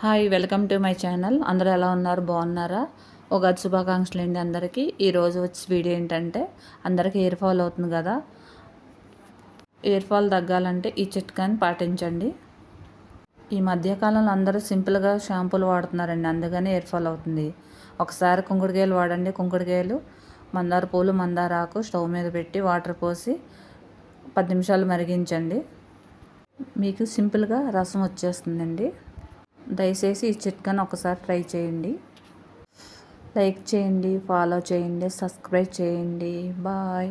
Hi welcome to my channel. అందరూ ఎలా ఉన్నారు? బాగున్నారా? ఒక శుభాకాంక్షలు అండి అందరికీ. ఈరోజు వచ్చి వీడియో ఏంటంటే అందరికీ ఇయర్ ఫాల్ అవుతుంది కదా. ఇయర్ ఫాల్ తగ్గాలంటే ఈ చిట్కాని పాటించండి. ఈ మధ్యకాలంలో అందరూ సింపుల్గా షాంపూలు వాడుతున్నారండి అందుకని ఇయర్ ఫాల్ అవుతుంది. ఒకసారి కుంకుడుకాయలు వాడండి. కుంకుడుకాయలు మందార పూలు మందార ఆకు స్టవ్ మీద పెట్టి వాటర్ పోసి పది నిమిషాలు మరిగించండి. మీకు సింపుల్గా రసం వచ్చేస్తుందండి. దయచేసి ఈ చిట్కాను ఒకసారి ట్రై చేయండి. లైక్ చేయండి ఫాలో చేయండి సబ్స్క్రైబ్ చేయండి. బాయ్.